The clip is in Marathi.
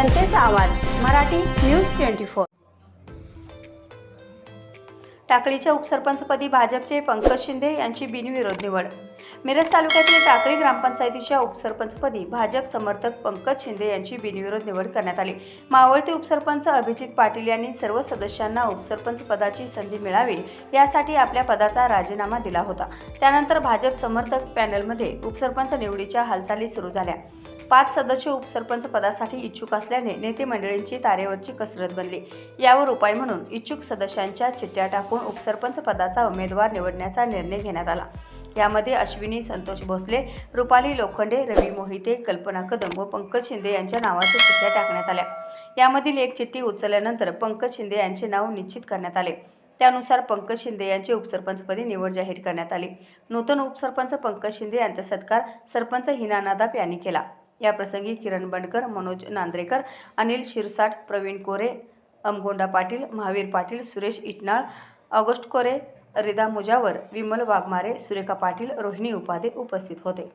जनतेचा आवाज मराठी न्यूज ट्वेंटी फोर. टाकळीच्या उपसरपंचपदी भाजपचे पंकज शिंदे यांची बिनविरोध निवड. मिरज तालुक्यातील टाकळी ग्रामपंचायतीच्या उपसरपंचपदी भाजप समर्थक पंकज शिंदे यांची बिनविरोध निवड करण्यात आली. मावळते उपसरपंच अभिजित पाटील यांनी सर्व सदस्यांना उपसरपंच पदाची संधी मिळावी यासाठी आपल्या पदाचा राजीनामा दिला होता. त्यानंतर भाजप समर्थक पॅनलमध्ये उपसरपंच निवडीच्या हालचाली सुरू झाल्या. पाच सदस्य उपसरपंच पदासाठी इच्छुक असल्याने नेते मंडळींची तारेवरची कसरत बनली. यावर उपाय म्हणून इच्छुक सदस्यांच्या चिठ्ठ्या टाकून उपसरपंच पदाचा उमेदवार निवडण्याचा निर्णय घेण्यात आला. यामध्ये अश्विनी संतोष भोसले रुपाली लोखंडे रवी मोहिते कल्पना कदम व पंकज शिंदे यांच्या नावाच्या चिठ्ठ्या टाकण्यात आल्या. यामधील एक चिठ्ठी उचलल्यानंतर पंकज शिंदे यांचे नाव निश्चित करण्यात आले. त्यानुसार पंकज शिंदे यांची उपसरपंचपदी निवड जाहीर करण्यात आली. नूतन उपसरपंच पंकज शिंदे यांचा सत्कार सरपंच हिना नादाप यांनी केला. याप्रसंगी किरण बंडकर मनोज नांद्रेकर अनिल शिरसाट प्रवीण कोरे अमगोंडा पाटील महावीर पाटील सुरेश इटनाळ ऑगस्ट कोरे रिदा मुजावर विमल वाघमारे सुरेखा पाटील रोहिणी उपाध्ये उपस्थित होते.